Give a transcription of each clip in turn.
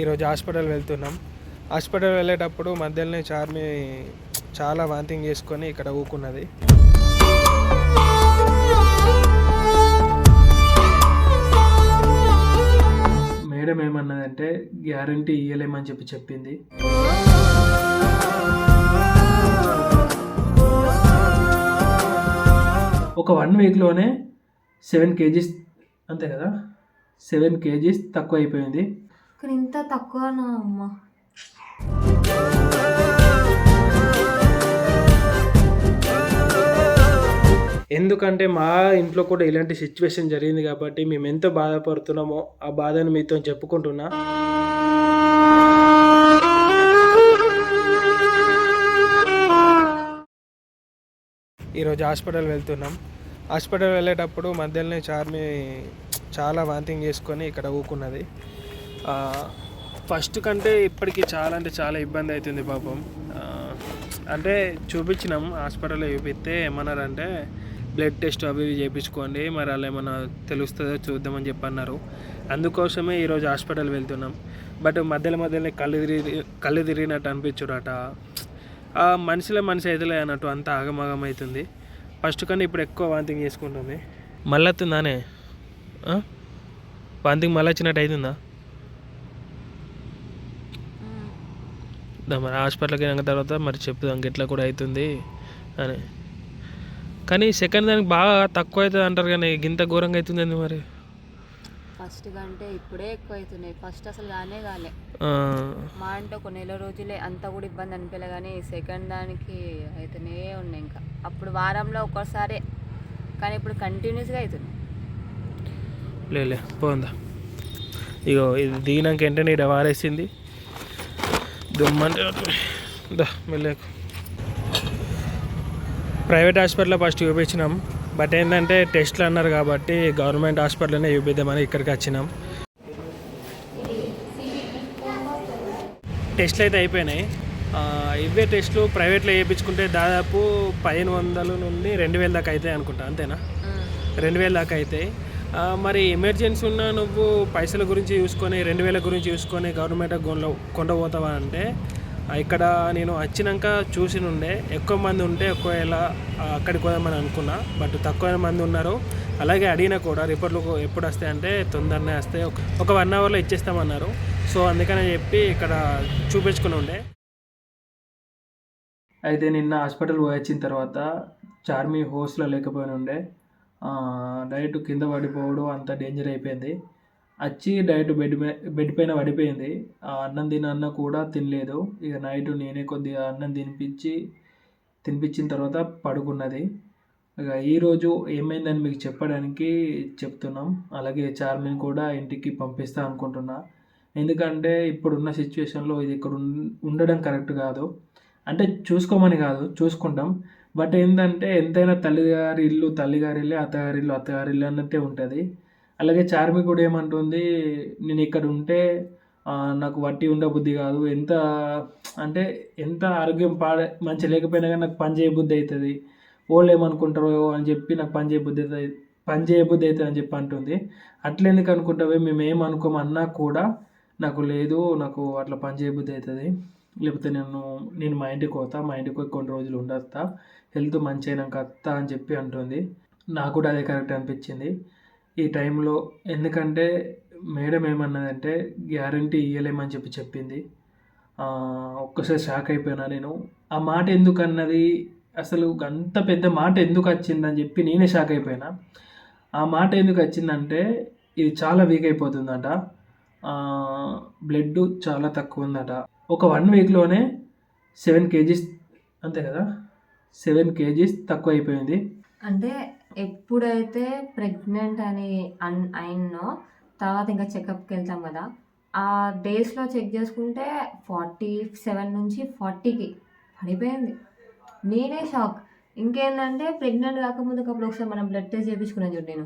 ఈరోజు హాస్పిటల్ వెళ్తున్నాం. హాస్పిటల్ వెళ్ళేటప్పుడు మధ్యలోనే చార్మి చాలా వాంతింగ్ చేసుకొని ఇక్కడ ఊకున్నది. మేడం ఏమన్నదంటే గ్యారంటీ ఇయ్యలేమని చెప్పి చెప్పింది. ఒక వన్ వీక్లోనే సెవెన్ కేజీస్ అంతే కదా? సెవెన్ కేజీస్ తక్కువ అయిపోయింది కానీ ఇంత తక్కువనా అమ్మ. ఎందుకంటే మా ఇంట్లో కూడా ఇలాంటి సిచ్యువేషన్ జరిగింది కాబట్టి మేము ఎంత బాధపడుతున్నామో ఆ బాధను మీతో చెప్పుకుంటున్నా. ఈరోజు హాస్పిటల్ వెళ్తున్నాం. హాస్పిటల్ వెళ్ళేటప్పుడు మధ్యలోనే చార్మి చాలా వాంతింగ్ చేసుకొని ఇక్కడ ఊకున్నది. ఫస్ట్ కంటే ఇప్పటికి చాలా అంటే చాలా ఇబ్బంది అవుతుంది పాపం. అంటే చూపించినాం హాస్పిటల్లో చూపిస్తే ఏమన్నారంటే బ్లడ్ టెస్ట్ అవి ఇవి చేయించుకోండి మరి అలా ఏమైనా తెలుస్తుందో చూద్దామని చెప్పన్నారు. అందుకోసమే ఈరోజు హాస్పిటల్ వెళ్తున్నాం. బట్ మధ్యలో మధ్యలో కళ్ళు తిరిగి కళ్ళు తిరిగినట్టు అనిపించుడట. మనిషిలో మనిషి అయితలే అన్నట్టు అంత ఆగమాగం అవుతుంది. ఫస్ట్ కన్నా ఇప్పుడు ఎక్కువ వాంతింగ్ చేసుకుంటుంది. మళ్ళీ వస్తుందానే వాంతింగ్ మళ్ళీ వచ్చినట్టు అవుతుందా? మరి హాస్పిటల్కి వెళ్ళిన తర్వాత మరి చెప్పుదాం గిట్లా కూడా అవుతుంది అని. కానీ సెకండ్ దానికి బాగా తక్కువ అవుతుంది అంటారు కానీ గింత ఘోరంగా అవుతుంది మరి? ఫస్ట్ కంటే ఇప్పుడే ఎక్కువ అవుతున్నాయి ఫస్ట్ అసలు కానే కాలే మా అంటే ఒక నెల రోజులే అంత కూడా ఇబ్బంది అనిపించలే కానీ సెకండ్ దానికి అయితేనే ఉన్నాయి ఇంకా. అప్పుడు వారంలో ఒక్కసారి కానీ ఇప్పుడు కంటిన్యూస్గా అవుతుంది లేలే పోందా. ఇగో ఇది దిగినాక వెంటనే ఇక్కడ వారేసింది. దుమ్మంటే వెళ్ళకు ప్రైవేట్ హాస్పిటల్లో ఫస్ట్ చూపించినాం బట్ ఏంటంటే టెస్ట్లు అన్నారు కాబట్టి గవర్నమెంట్ హాస్పిటల్లోనే చూపిద్దామని ఇక్కడికి వచ్చినాం. టెస్ట్లు అయితే అయిపోయినాయి. ఇవే టెస్ట్లు ప్రైవేట్లో చేయించుకుంటే దాదాపు పదిహేను వందల నుండి రెండు వేల దాకా అవుతాయి అనుకుంటా అంతేనా? రెండు వేల దాకా అవుతాయి మరి ఎమర్జెన్సీ ఉన్న నువ్వు పైసల గురించి చూసుకొని రెండు వేల గురించి చూసుకొని గవర్నమెంట్ కొండ కొండపోతావా అంటే ఇక్కడ నేను వచ్చినాక చూసి ఉండే ఎక్కువ మంది ఉంటే ఒకవేళ అక్కడికి పోదామని అనుకున్నా బట్ తక్కువ మంది ఉన్నారు. అలాగే అడిగినా కూడా రిపోర్ట్లు ఎప్పుడు వస్తాయంటే తొందరనే వస్తాయి. ఒక- వన్ అవర్లో ఇచ్చేస్తామన్నారు. సో అందుకనే చెప్పి ఇక్కడ చూపించుకుని ఉండే. అయితే నిన్న హాస్పిటల్ పోయి వచ్చిన తర్వాత చార్మీ హోస్ట్లో లేకపోయిన ఉండే. డైరెక్ట్ కింద పడిపోవడం అంత డేంజర్ అయిపోయింది. వచ్చి డైరెక్ట్ బెడ్ బెడ్ పైన పడిపోయింది. ఆ అన్నం తినన్న కూడా తినలేదు. ఇక నైట్ నేనే కొద్దిగా అన్నం తినిపించి తినిపించిన తర్వాత పడుకున్నది. ఇక ఈరోజు ఏమైందని మీకు చెప్పడానికి చెప్తున్నాం. అలాగే చార్మిన్ కూడా ఇంటికి పంపిస్తా అనుకుంటున్నా. ఎందుకంటే ఇప్పుడున్న సిచ్యువేషన్లో ఇది ఇక్కడ ఉండడం కరెక్ట్ కాదు. అంటే చూసుకోమని కాదు చూసుకుంటాం. బట్ ఏంటంటే ఎంతైనా తల్లిగారి ఇల్లు తల్లిగారి ఇల్లు అత్తగారి ఇల్లు అత్తగారి ఇల్లు అన్నట్టే ఉంటుంది. అలాగే చార్మి కూడా ఏమంటుంది నేను ఇక్కడ ఉంటే నాకు వట్టి ఉండబుద్ధి కాదు. ఎంత అంటే ఎంత ఆరోగ్యం పాడే మంచి లేకపోయినా కానీ నాకు పని చేయబుద్ధి అవుతుంది. వాళ్ళు ఏమనుకుంటారో అని చెప్పి నాకు పని చేయబుద్ధి అవుతుంది పని చేయబుద్ధి అవుతుంది అని చెప్పి అంటుంది. అట్లెందుకు అనుకుంటావే? మేము ఏమనుకోమన్నా కూడా నాకు లేదు నాకు అట్లా పని చేయబుద్ధి అవుతుంది. లేకపోతే నేను నేను మా ఇంటికి పోతా మా ఇంటికి కొన్ని రోజులు ఉండొస్తా. హెల్త్ మంచి అయినాక అత్త అని చెప్పి అంటుంది. నాకు కూడా అదే కరెక్ట్ అనిపించింది. ఈ టైంలో ఎందుకంటే మేడం ఏమన్నదంటే గ్యారంటీ ఇవ్వలేమని చెప్పి చెప్పింది. ఒక్కసారి షాక్ అయిపోయినా నేను. ఆ మాట ఎందుకు అన్నది అసలు అంత పెద్ద మాట ఎందుకు వచ్చిందని చెప్పి నేనే షాక్ అయిపోయినా. ఆ మాట ఎందుకు వచ్చిందంటే ఇది చాలా వీక్ అయిపోతుందట. బ్లడ్ చాలా తక్కువ ఉందట. ఒక వన్ వీక్లోనే సెవెన్ కేజీస్ అంతే కదా? సెవెన్ కేజీస్ తక్కువ అయిపోయింది అంటే ఎప్పుడైతే ప్రెగ్నెంట్ అని అన్ అయినో తర్వాత ఇంకా చెకప్కి వెళ్తాం కదా ఆ డేస్లో చెక్ చేసుకుంటే ఫార్టీ సెవెన్ నుంచి ఫార్టీకి పడిపోయింది. నేనే షాక్. ఇంకేంటంటే ప్రెగ్నెంట్ కాకముందు అప్పుడు ఒకసారి మనం బ్లడ్ టెస్ట్ చేయించుకున్నాను చూడు నేను.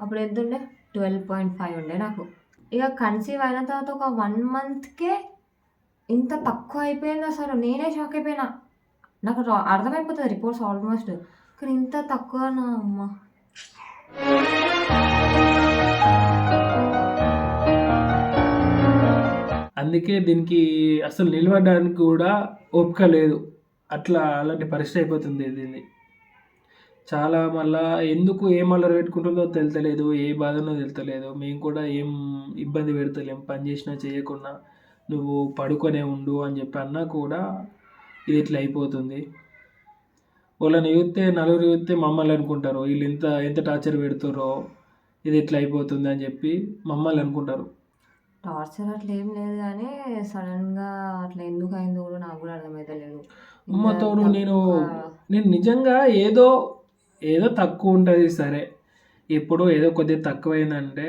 అప్పుడు ఎంత ఉండే? ట్వెల్వ్ పాయింట్ ఫైవ్ ఉండే నాకు. ఇక కన్సీవ్ అయిన తర్వాత ఒక వన్ మంత్కే ఇంత తక్కువ అయిపోయింది అసలు. నేనే షాక్ అయిపోయినా. నాకు అర్థమైపోతుంది రిపోర్ట్స్ ఆల్మోస్ట్ కానీ ఇంత తక్కువ నా అమ్మ? అందుకే దీనికి అసలు నిలబడడానికి కూడా ఓపిక లేదు. అట్లా అలాంటి పరిస్థితి అయిపోతుంది దీన్ని. చాలా మళ్ళా ఎందుకు ఏం అల్లరి పెట్టుకుంటుందో తెలుతలేదు ఏ బాధనో తెలుతలేదు మేము కూడా ఏం ఇబ్బంది పెడతలేం పని చేసినా చేయకుండా. నువ్వు పడుకొనే ఉండు అని చెప్పి అన్నా కూడా ఇది ఇట్లా అయిపోతుంది. వాళ్ళని చూస్తే నలుగురు చూస్తే మమ్మల్ని అనుకుంటారు. వీళ్ళు ఎంత ఎంత టార్చర్ పెడుతారో ఇది ఇట్లా అయిపోతుంది అని చెప్పి మమ్మల్ని అనుకుంటారు. టార్చర్ అట్లా ఏం లేదు కానీ సడన్గా అట్లా ఎందుకు అయిందో కూడా నాకు కూడా అర్థమైతే లేదు అమ్మ తోడు నేను నేను నిజంగా ఏదో ఏదో తక్కువ ఉంటుంది సరే. ఇప్పుడు ఏదో కొద్దిగా తక్కువైందంటే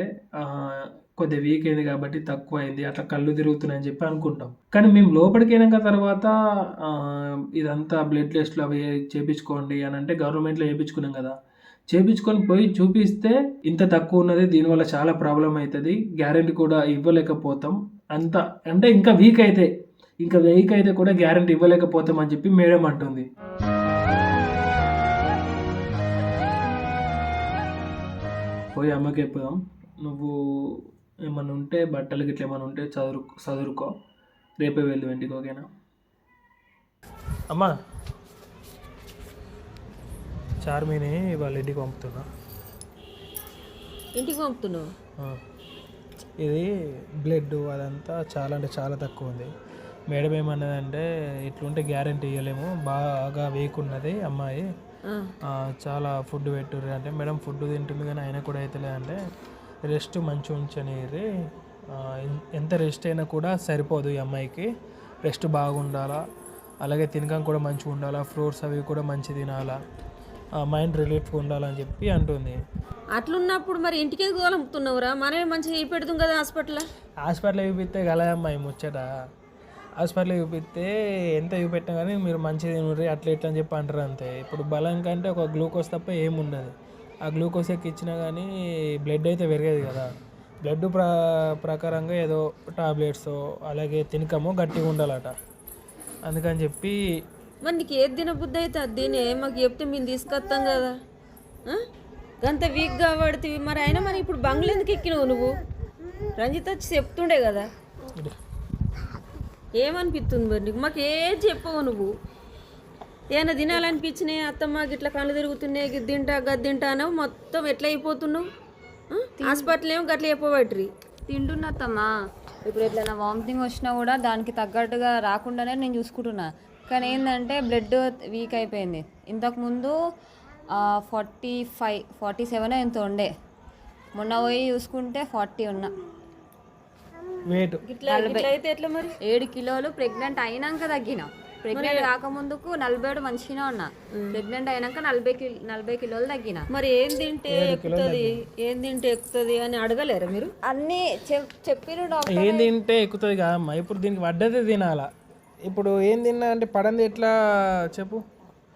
కొద్దిగా వీక్ అయింది కాబట్టి తక్కువ అయింది. అట్లా కళ్ళు తిరుగుతున్నాయని చెప్పి అనుకుంటాం. కానీ మేము లోపలికి వెళ్ళాక తర్వాత ఇదంతా బ్లడ్ టెస్ట్లు అవి చేపించుకోండి అని అంటే గవర్నమెంట్లో చేయించుకున్నాం కదా. చేపించుకొని పోయి చూపిస్తే ఇంత తక్కువ ఉన్నది దీనివల్ల చాలా ప్రాబ్లం అవుతుంది. గ్యారంటీ కూడా ఇవ్వలేకపోతాం. అంత అంటే ఇంకా వీక్ అయితే ఇంకా వీక్ అయితే కూడా గ్యారంటీ ఇవ్వలేకపోతాం అని చెప్పి మేడం అంటుంది. పోయి అమ్మకి చెప్పుదాం నువ్వు ఏమన్నా ఉంటే బట్టలు గిట్ల ఏమైనా ఉంటే చదువు చదువుకో రేపే వెళ్ళు ఇంటికి ఓకేనా? అమ్మా. చార్మీని వాళ్ళ ఇంటికి పంపుతున్నా. ఇంటికి పంపుతున్నావు? ఆ. ఇది బ్లడ్ అదంతా చాలా అంటే చాలా తక్కువ ఉంది. మేడం ఏమన్నదంటే ఇట్లుంటే గ్యారంటీ ఇవ్వలేము బాగా వీక్ ఉన్నది అమ్మాయి. చాలా ఫుడ్ పెట్టుర్రి. అంటే మేడం ఫుడ్ తింటుంది కానీ అయినా కూడా అవుతలే అంటే రెస్ట్ ఆ, ఎన్- ఎంత రెస్ట్ అయినా కూడా సరిపోదు ఈ అమ్మాయికి. రెస్ట్ బాగుండాలా అలాగే తినకం కూడా మంచిగా ఉండాలా ఫ్రూట్స్ అవి కూడా మంచి తినాలా మైండ్ రిలీఫ్గా ఉండాలని చెప్పి అంటుంది. అట్లున్నప్పుడు మరి ఇంటికి ఎందుకు పంపుతున్నావురా మనమే మంచిగా ఈ పెడుతుంది కదా హాస్పిటల్ హాస్పిటల్ చూపిస్తే గలయమ్మాయి ముచ్చట. హాస్పిటల్ చూపిస్తే ఎంత చూపెట్టినా కానీ మీరు తినరు అట్లా ఇట్లా అని చెప్పి అంటారు అంతే. ఇప్పుడు బలం కంటే ఒక గ్లూకోజ్ తప్ప ఏమి ఉండదు ఆ గ్లూకోజ్ ఎక్కిచ్చినా కానీ బ్లడ్ అయితే పెరగదు కదా. బ్లడ్ ప్ర ప్రకారంగా ఏదో టాబ్లెట్స్ అలాగే తినకము గట్టిగా ఉండాలట. అందుకని చెప్పి మరి నీకు ఏది తినబుద్ధి అయితే అది తినే. మాకు చెప్తే మేము తీసుకొస్తాం కదా. ఆ? గంత వీక్గా పడుతుంది. మరి అయినా మరి ఇప్పుడు బంగ్లా ఎందుకు ఎక్కినావు నువ్వు? రంజిత్ వచ్చి చెప్తుండే కదా. ఏమనిపిస్తుంది మరి నీకు? మాకు ఏది చెప్పవు నువ్వు? ఏమైనా తినాలనిపించినాయి అత్తమ్మ ఇట్లా కళ్ళు తిరుగుతున్నాయి గిది తింటా గది తింటా అనవు మొత్తం ఎట్లా అయిపోతున్నావు? హాస్పిటల్ ఏమో గట్ల చెప్పబట్రి తింటున్నా తమ్మా ఇప్పుడు ఎట్లైనా వామిటింగ్ వచ్చినా కూడా దానికి తగ్గట్టుగా రాకుండానే నేను చూసుకుంటున్నా. కానీ ఏంటంటే బ్లడ్ వీక్ అయిపోయింది. ఇంతకుముందు ఫార్టీ ఫైవ్ ఫార్టీ సెవెన్ ఎంత ఉండే. మొన్న పోయి చూసుకుంటే ఫార్టీ ఉన్నా. వెయిట్. అయితే ఎట్లా మరి? ఏడు కిలోలు ప్రెగ్నెంట్ అయినాక తగ్గిన. ప్రెగ్నెంట్ కాకముందుకు నలభై ఏడు మంచిగానే ఉన్నా. ప్రెగ్నెంట్ అయినాక నలభై కిలో నలభై కిలోలు తగ్గిన. మరి ఏం తింటే ఎక్కుతుంది? ఏం తింటే ఎక్కుతుంది అని అడగలేరా మీరు? అన్నీ చెప్ చెప్పిరు డాక్టర్. ఏం తింటే ఎక్కుతుంది కాదమ్మా ఇప్పుడు దీనికి వడ్డదే తినాలా. ఇప్పుడు ఏం తిన్నా అంటే పడంది ఎట్లా చెప్పు?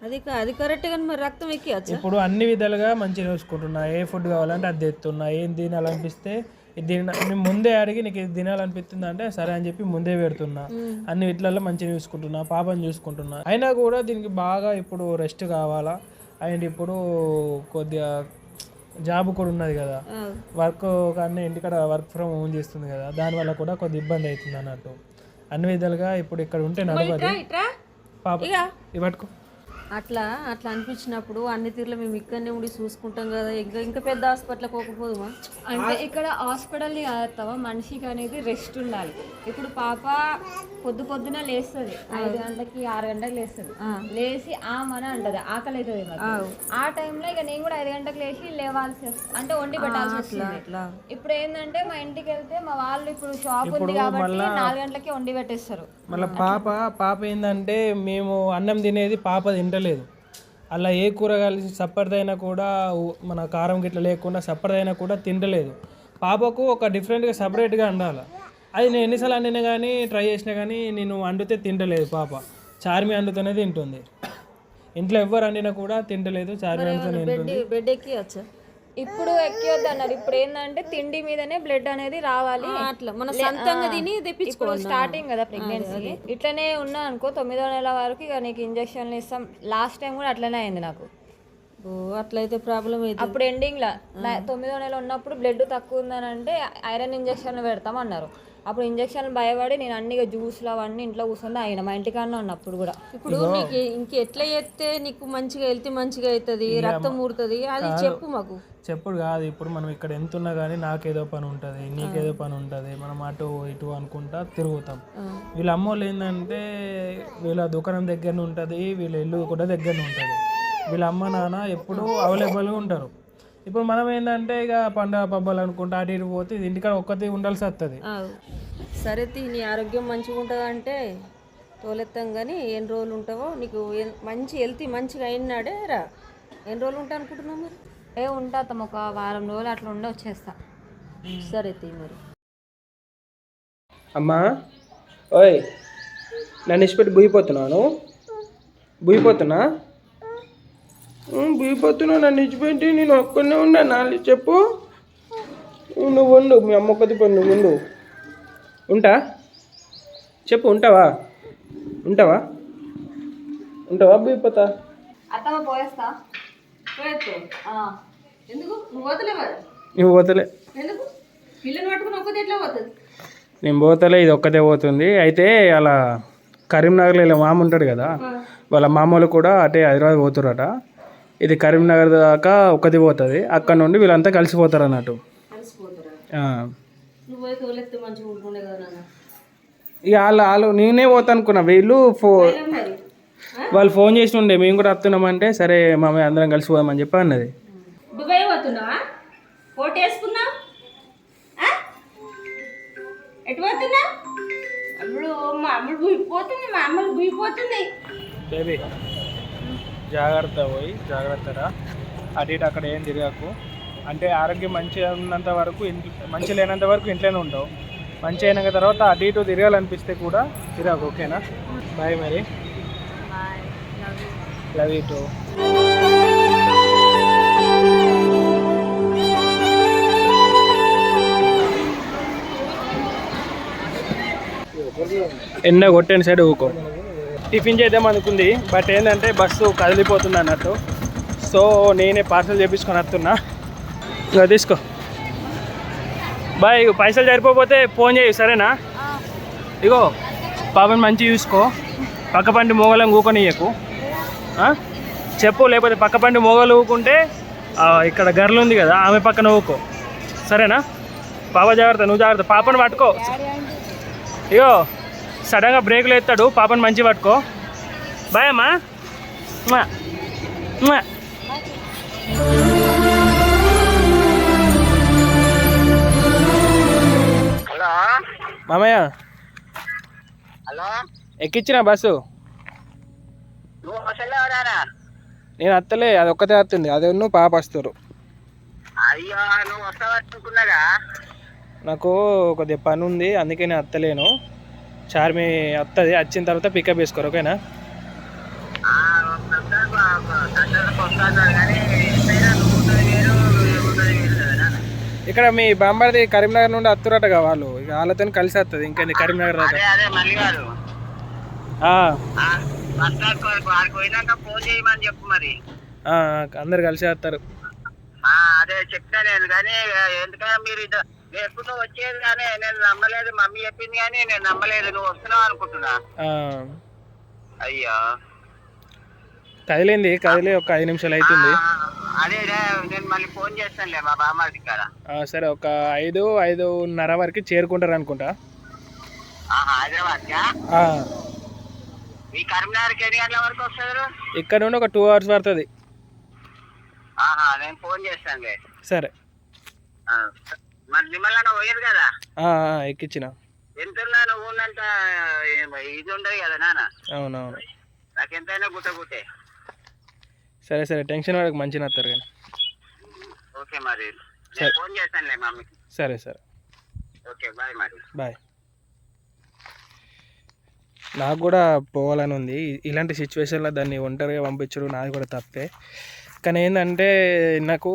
అది కా- అది కరెక్ట్ కానీ మరి రక్తం ఎక్కియచ్చా? ఇప్పుడు అన్ని విధాలుగా మంచిగా చూసుకుంటున్నా. ఏ ఫుడ్ కావాలంటే అది తెస్తున్నా ఏం తినాలనిపిస్తే ఇది నేను ముందే అడిగి నీకు ఇది తినాలనిపిస్తుంది అంటే సరే అని చెప్పి ముందే పెడుతున్నా. అన్ని వీటిలలో మంచిగా చూసుకుంటున్నా పాపని చూసుకుంటున్నా. అయినా కూడా దీనికి బాగా ఇప్పుడు రెస్ట్ కావాలా? అండ్ ఇప్పుడు కొద్దిగా జాబ్ కూడా ఉన్నది కదా. వర్క్ కానీ ఇంటికాడ వర్క్ ఫ్రమ్ హోమ్ చేస్తుంది కదా. దానివల్ల కూడా కొద్ది ఇబ్బంది అవుతుంది అన్నట్టు. అన్ని విధాలుగా ఇప్పుడు ఇక్కడ ఉంటే నడవదు. పాప ఇక ఇవి పట్టుకో. అట్లా అట్లా అనిపించినప్పుడు అన్ని తీరులో మేము ఇక్కడనే ఉండి చూసుకుంటాం కదా. ఇంకా ఇంకా పెద్ద హాస్పిటల్కి పోకపోదుమా? అంటే ఇక్కడ హాస్పిటల్ కాదమ్మా మనిషికి అనేది రెస్ట్ ఉండాలి. ఇప్పుడు పాప పొద్దు పొద్దున లేస్తుంది. ఐదు గంటలకి ఆరు గంటలకు లేస్తుంది. లేచి ఆ మన అంటది ఆకలి అవుతుంది. ఆ టైంలో ఇక నేను కూడా ఐదు గంటలకు లేచి లేవాల్సి వస్తుంది. అంటే వండి పెట్టాల్సి వస్తుంది. ఇప్పుడు ఏంటంటే మా ఇంటికి వెళ్తే మా వాళ్ళు ఇప్పుడు షాప్ ఉంది కాబట్టి నాలుగు గంటలకి వండి పెట్టేస్తారు. మళ్ళీ పాప పాప ఏంటంటే మేము అన్నం తినేది పాప తింటలేదు అలా ఏ కూరగాయలు సప్పరిదైనా కూడా మన కారం గిట్ల లేకుండా సప్పరిదైనా కూడా తింటలేదు పాపకు ఒక డిఫరెంట్గా సపరేట్గా వండాలి అది నేను ఎన్నిసార్లు వండినా కానీ ట్రై చేసినా కానీ నేను వండితే తింటలేదు పాప. చార్మి వండుతూనే తింటుంది. ఇంట్లో ఎవ్వరు వండినా కూడా తింటలేదు చార్మి వండుతూనే తింటుంది. ఇప్పుడు ఎక్కివద్దు అన్నారు ఇప్పుడు ఏంటంటే తిండి మీదనే బ్లడ్ అనేది రావాలి. అట్లా. మన సొంతంగా తిని తెప్పించుకోవాలి స్టార్టింగ్ కదా ప్రెగ్నెన్సీ ఇట్లనే ఉన్నా అనుకో తొమ్మిదో నెల వరకు ఇక నీకు ఇంజక్షన్లు ఇస్తాం. లాస్ట్ టైం కూడా అట్లనే అయింది నాకు. ఓ అట్లయితే ప్రాబ్లం అయితే. అప్పుడు ఎండింగ్ లా. తొమ్మిదో నెల ఉన్నప్పుడు బ్లడ్ తక్కువ ఉందని అంటే ఐరన్ ఇంజక్షన్లు పెడతాం అన్నారు అప్పుడు ఇంజక్షన్ భయపడి నేను అన్ని జ్యూస్లు అవన్నీ ఇంట్లో కూర్చొని ఆయన మా ఇంటికాడనే ఉన్నప్పుడు కూడా. ఇప్పుడు నీకు ఇంక ఎట్లా చేస్తే నీకు మంచిగా వెళ్తే మంచిగా అవుతుంది రక్తం ఊరుతుంది? అది చెప్పు మాకు. చెప్పుడు కాదు ఇప్పుడు మనం ఇక్కడ ఎంత ఉన్నా కానీ నాకేదో పని ఉంటుంది నీకేదో పని ఉంటుంది. మనం అటు ఇటు అనుకుంటా తిరుగుతాం. వీళ్ళ అమ్మోళ్ళు ఏంటంటే వీళ్ళ దుకాణం దగ్గరనే ఉంటుంది వీళ్ళ ఇల్లు కూడా దగ్గరనే ఉంటుంది. వీళ్ళ అమ్మ నాన్న ఎప్పుడూ అవైలబుల్గా ఉంటారు. ఇప్పుడు మనం ఏంటంటే ఇక పండగ పబ్బాలు అనుకుంటా అటు ఇటు పోతే ఇది ఇంటికాడ ఒక్కటి ఉండాల్సి వస్తుంది సరే తీ నీ ఆరోగ్యం మంచిగా ఉంటుంది అంటే తోలెత్తాం కానీ ఎన్ని రోజులు ఉంటావో నీకు మంచి హెల్తీ మంచిగా అయినాడే రా. ఎన్ని రోజులు ఉంటా అనుకుంటున్నావు మరి? ఏ ఉంటా తమ ఒక వారం రోజులు అట్లా ఉండి వచ్చేస్తా. సరే తీ మరి. అమ్మా ఓయ్ నన్ను ఇచ్చిపెట్టి బుయిపోతున్నాను బుయిపోతున్నా బుయిపోతున్నా నన్ను ఇచ్చిపెట్టి నేను ఒక్కనే ఉన్నా. నాలుగు చెప్పు. నువ్వు ఉండు మీ అమ్మ ఒక్కది పని నువ్వు ఉండు. ఉంటా? చెప్పు ఉంటావా? ఉంటావా? ఉంటావా బుయిపోతా అత్తమ్మ పోయేస్తా. ఎందుకు? నువ్వు పోతలే మరి. నువ్వు పోతలే. ఎందుకు? పిల్లని పట్టుకుని ఎట్లా పోతుంది నేను పోతలే ఇది ఒక్కతే పోతుంది. అయితే అలా కరీంనగర్లో ఇలా మామ ఉంటాడు కదా వాళ్ళ మామూలు కూడా అటే హైదరాబాద్ పోతురట ఇది కరీంనగర్ దాకా ఒక్కది పోతుంది. అక్కడ నుండి వీళ్ళంతా కలిసిపోతారు? అన్నట్టు ఇక వాళ్ళు వాళ్ళు నేనే పోతా అనుకున్నా. వీళ్ళు ఫో వాళ్ళు ఫోన్ చేసి ఉండే మేము కూడా వస్తున్నామంటే సరే మామయ్య అందరం కలిసి పోదామని చెప్పి అన్నది. దుబాయ్ పోతున్నావా? కోట్ వేసుకున్నావు ఎటు పోతున్నా? అమ్ముడు మా అమ్ముడు బుయిపోతుంది బేబీ జాగ్రత్త పోయి జాగ్రత్తరా? అటు ఇటు అక్కడ ఏం తిరగకు. అంటే ఆరోగ్యం మంచిగా ఉన్నంత వరకు ఇంట్లో మంచి లేనంత వరకు ఇంట్లోనే ఉంటావు. మంచి అయిన తర్వాత అటు ఇటు తిరగాలనిపిస్తే కూడా తిరగకు ఓకేనా? బాయ్ మరి. లవ్ యూ టూ ఎండ సైడ్ ఊకో. టిఫిన్ చేద్దాం అనుకుంది. బట్ ఏంటంటే బస్సు కదిలిపోతుంది అన్నట్టు. సో నేనే పార్సల్ చేపించుకొని వస్తున్నా. ఇక తీసుకో. బాయ్ పైసలు సరిపోతే ఫోన్ చేయి సరేనా? ఇగో పాపని మంచి చూసుకో. పక్క పంటి మొగలం కూకొనియకు చెప్పు లేకపోతే పక్క పంటి మోగలు ఊకుంటే ఇక్కడ గర్లు ఉంది కదా ఆమె పక్కన ఊకో. సరేనా? పాప జాగ్రత్త నువ్వు జాగ్రత్త. పాపను పట్టుకో. ఇగో సడన్గా బ్రేకులు ఎత్తాడు పాపని మంచి పట్టుకో. బాయ్ అమ్మా. మామయ్య. హలో. ఎక్కించిన బస్సు? నేను అత్తలే అది ఒక్కతే వస్తుంది అదే నువ్వు పాప వస్తారు అయ్యో నువ్వు వస్తావనుకున్నాగా నాకు కొద్దిగా పని ఉంది అందుకే నేను అత్తలేను. చార్మి వస్తుంది వచ్చిన తర్వాత పికప్ వేసుకోరు ఓకేనా? ఇక్కడ మీ బాంబార్ది కరీంనగర్ నుండి వస్తురటగా వాళ్ళు. ఇక వాళ్ళతో కలిసి వస్తుంది ఇంకేంది కరీంనగర్ అందరు కలిసి వస్తారు అదే చెప్తా నేను కానీ ఎందుకంటే మీరు ఎప్పుడు వచ్చేది కానీ నేను నమ్మలేదు మమ్మీ చెప్పింది కానీ నేను నమ్మలేదు. నువ్వు వస్తున్నావు అనుకుంటున్నా? అయ్యో. కదిలింది కదిలి ఒక ఐదు నిమిషాలు అవుతుంది అదే నేను మళ్ళీ ఫోన్ చేస్తానులే మా బామ్మారి కాడ. సరే ఒక ఐదు ఐదున్నర వరకు చేరుకుంటారు అనుకుంటా. ఆ, మీ కరీంనగర్కి ఎన్ని గంటల వరకు వస్తారు? ఇక్కడ నుండి ఒక టూ అవర్స్ పడుతుంది. నేను ఫోన్ చేస్తానులే. సరే. మరి పోయేది కదా. ఎక్కించిన. ఎంత నువ్వు ఉన్నంత ఇది ఉండదు కదా నాన్న. అవునవును. నాకు ఎంతైనా గుట్ట గుట్టే. సరే సరే టెన్షన్ వాడికి మంచిగా వస్తారు కానీ. ఓకే మరి. నేను ఫోన్ చేస్తానులే మమ్మీకి. సరే సరే. ఓకే బాయ్ మరి. బాయ్. నాకు కూడా పోవాలని ఉంది. ఇలాంటి సిచ్యువేషన్లో దాన్ని ఒంటరిగా పంపించడం నాది కూడా తప్పే. కానీ ఏంటంటే నాకు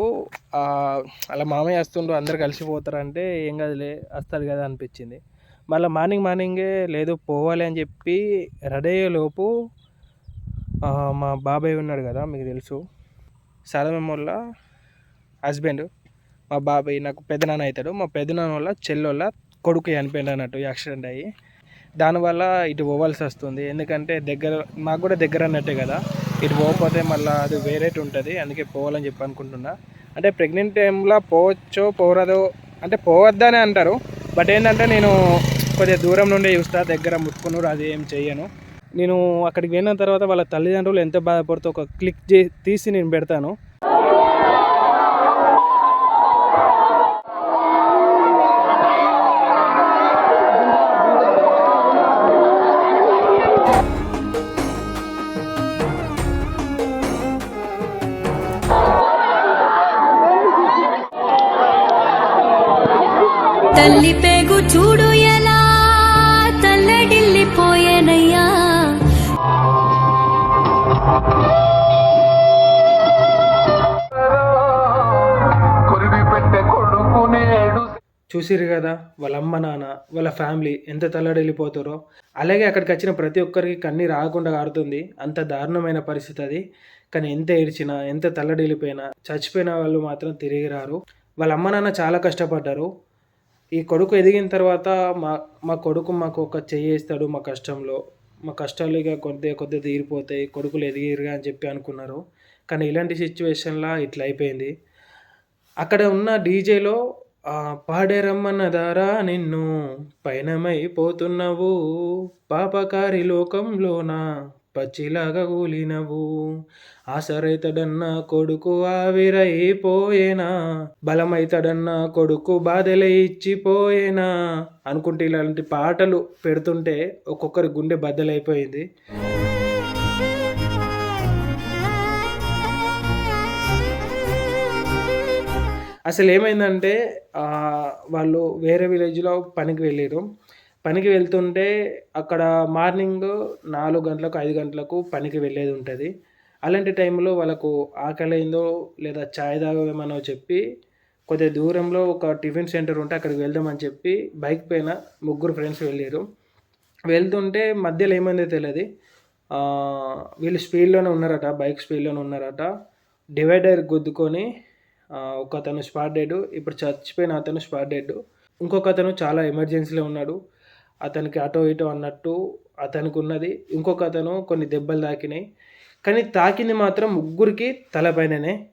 అలా మామయ్య వస్తుండ్రు అందరు కలిసిపోతారంటే ఏం కదలే వస్తారు కదా అనిపించింది. మళ్ళీ మార్నింగ్ మార్నింగే లేదు పోవాలి అని చెప్పి రెడీ అయ్యేలోపు మా బాబాయ్ ఉన్నాడు కదా మీకు తెలుసు. సాలమల్ల హస్బెండ్ మా బాబాయ్ నాకు పెద్దనాన్న అవుతాడు. మా పెద్దనాన్న వల్ల చెల్లెళ్ళ కొడుకు చనిపోయింది అన్నట్టు యాక్సిడెంట్ అయ్యి. దానివల్ల ఇటు పోవాల్సి వస్తుంది. ఎందుకంటే దగ్గర మాకు కూడా దగ్గర అన్నట్టే కదా. ఇటు పోకపోతే మళ్ళీ అది వేరేటి ఉంటుంది అందుకే పోవాలని చెప్పి అనుకుంటున్నా. అంటే ప్రెగ్నెంట్ టైంలో పోవచ్చో పోరాదో అంటే పోవద్దనే అంటారు. బట్ ఏంటంటే నేను కొద్దిగా దూరం నుండి చూస్తా దగ్గర ముట్టుకున్నారు అది ఏం చెయ్యను. నేను అక్కడికి వెళ్ళిన తర్వాత వాళ్ళ తల్లిదండ్రులు ఎంత బాధపడుతూ ఒక క్లిక్ చే తీసి నేను పెడతాను. చూసిరు కదా వాళ్ళ అమ్మ నాన్న వాళ్ళ ఫ్యామిలీ ఎంత తల్లడిల్లిపోతారో. అలాగే అక్కడికి వచ్చిన ప్రతి ఒక్కరికి కన్నీ రాకుండా ఆడుతుంది. అంత దారుణమైన పరిస్థితి అది. కానీ ఎంత ఏడ్చినా ఎంత తల్లడిల్లిపోయినా చచ్చిపోయిన వాళ్ళు మాత్రం తిరిగి రారు. వాళ్ళ అమ్మ నాన్న చాలా కష్టపడ్డారు. ఈ కొడుకు ఎదిగిన తర్వాత మా మా కొడుకు మాకు ఒక చేయిస్తాడు మా కష్టంలో. మా కష్టాలు ఇక కొద్ది కొద్దిగా తీరిపోతాయి. కొడుకులు ఎదిగిరుగా అని చెప్పి అనుకున్నారు. కానీ ఇలాంటి సిచ్యువేషన్లో ఇట్లా అయిపోయింది. అక్కడ ఉన్న డీజేలో పాడేరమ్మన్నదారా నిన్ను పయనమైపోతున్నవు. పాపకారి లోకంలోన పచ్చిలాగా కూలినవు. ఆసరైతడన్న కొడుకు ఆవిరైపోయేనా. బలమైతడన్న కొడుకు బాధలే ఇచ్చిపోయేనా. అనుకుంటే ఇలాంటి పాటలు పెడుతుంటే ఒక్కొక్కరి గుండె బద్దలైపోయింది. అసలు ఏమైందంటే వాళ్ళు వేరే విలేజ్లో పనికి వెళ్ళారు పనికి వెళ్తుంటే అక్కడ మార్నింగ్ నాలుగు గంటలకు ఐదు గంటలకు పనికి వెళ్ళేది ఉంటుంది. అలాంటి టైంలో వాళ్ళకు ఆకలి అయిందో లేదా చాయ్ తాగమనో చెప్పి కొద్ది దూరంలో ఒక టిఫిన్ సెంటర్ ఉంటే అక్కడికి వెళ్దామని చెప్పి బైక్ పైన ముగ్గురు ఫ్రెండ్స్ వెళ్ళారు వెళ్తుంటే మధ్యలో ఏమైందో తెలియదు వీళ్ళు స్పీడ్లోనే ఉన్నారట బైక్ స్పీడ్లోనే ఉన్నారట. డివైడర్ గుద్దుకొని ఒక అతను స్పాట్ డెడ్ ఇప్పుడు చచ్చిపోయిన అతను స్పాట్ డెడ్ ఇంకొక అతను చాలా ఎమర్జెన్సీలో ఉన్నాడు. అతనికి అటో ఇటో అన్నట్టు అతనికి ఉన్నది ఇంకొక అతను కొన్ని దెబ్బలు తాకినాయి. కానీ తాకింది మాత్రం ముగ్గురికి తలపైననే.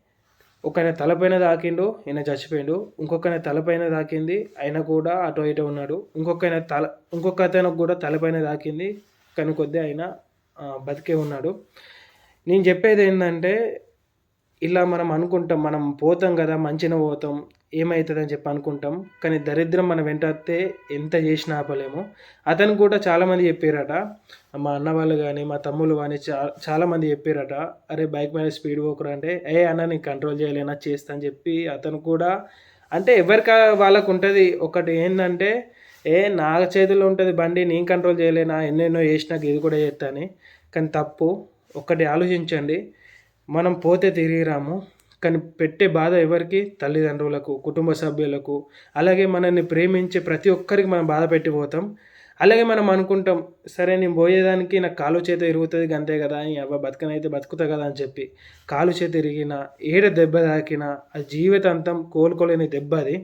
ఒకన తలపైన తాకిండు ఈయన చచ్చిపోయిండు. ఇంకొక తలపైన తాకింది ఆయన కూడా అటో ఇటో ఉన్నాడు. ఇంకొకైన తల ఇంకొక అతనికి కూడా తలపైన తాకింది. కానీ కొద్ది ఆయన బతికే ఉన్నాడు. నేను చెప్పేది ఏంటంటే ఇలా మనం అనుకుంటాం మనం పోతాం కదా మంచిగా పోతాం ఏమవుతుందని చెప్పి అనుకుంటాం. కానీ దరిద్రం మన వెంటే ఎంత చేసినా ఆపలేము. అతను కూడా చాలామంది చెప్పారట మా అన్న వాళ్ళు కానీ మా తమ్ముళ్ళు కానీ చా చాలామంది చెప్పారట అరే బైక్ మీద స్పీడ్ పోకరు అంటే ఏ అన్న నేను కంట్రోల్ చేయలేనా చేస్తా అని చెప్పి అతను కూడా అంటే ఎవరికి వాళ్ళకు ఉంటుంది ఒకటి ఏంటంటే ఏ నా చేతిలో ఉంటుంది బండి నేను కంట్రోల్ చేయలేనా ఎన్నెన్నో చేసినాక ఇది కూడా చేస్తాను కానీ తప్పు ఒకటి ఆలోచించండి. మనం పోతే తిరిగి రాము కానీ పెట్టే బాధ ఎవరికి? తల్లిదండ్రులకు కుటుంబ సభ్యులకు. అలాగే మనల్ని ప్రేమించే ప్రతి ఒక్కరికి మనం బాధ పెట్టి పోతాం. అలాగే మనం అనుకుంటాం సరే నేను పోయేదానికి నాకు కాలు చేత ఇరుగుతుంది అంతే కదా అని అవ్వ బతకనైతే బతుకుతా కదా అని చెప్పి కాలు చేత ఇరిగినా ఏడ దెబ్బ తాకినా ఆ జీవితాంతం కోలుకోలేని దెబ్బ అది.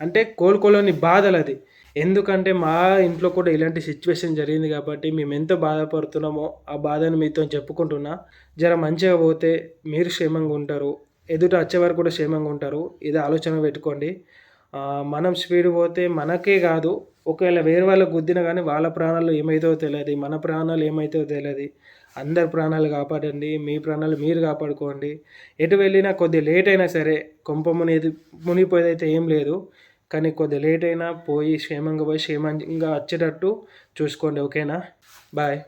అంటే కోలుకోలేని బాధలు అది ఎందుకంటే మా ఇంట్లో కూడా ఇలాంటి సిచ్యువేషన్ జరిగింది కాబట్టి మేము ఎంత బాధపడుతున్నామో ఆ బాధను మీతో చెప్పుకుంటున్నా. జర మంచిగా పోతే మీరు క్షేమంగా ఉంటారు. ఎదుట వచ్చేవారు కూడా క్షేమంగా ఉంటారు. ఇది ఆలోచన పెట్టుకోండి. మనం స్పీడ్ పోతే మనకే కాదు. ఒకవేళ వేరే వాళ్ళకు గుద్దినా కానీ వాళ్ళ ప్రాణాలు ఏమైతో తెలియదు. మన ప్రాణాలు ఏమైతో తెలియదు. అందరి ప్రాణాలు కాపాడండి. మీ ప్రాణాలు మీరు కాపాడుకోండి. ఎటు వెళ్ళినా కొద్దిగా లేట్ అయినా సరే కొంప మునిది మునిగిపోయేదైతే ఏం లేదు. కానీ కొద్దిగా లేట్ అయినా పోయి క్షేమంగా పోయి క్షేమంగా వచ్చేటట్టు చూసుకోండి ఓకేనా? బాయ్.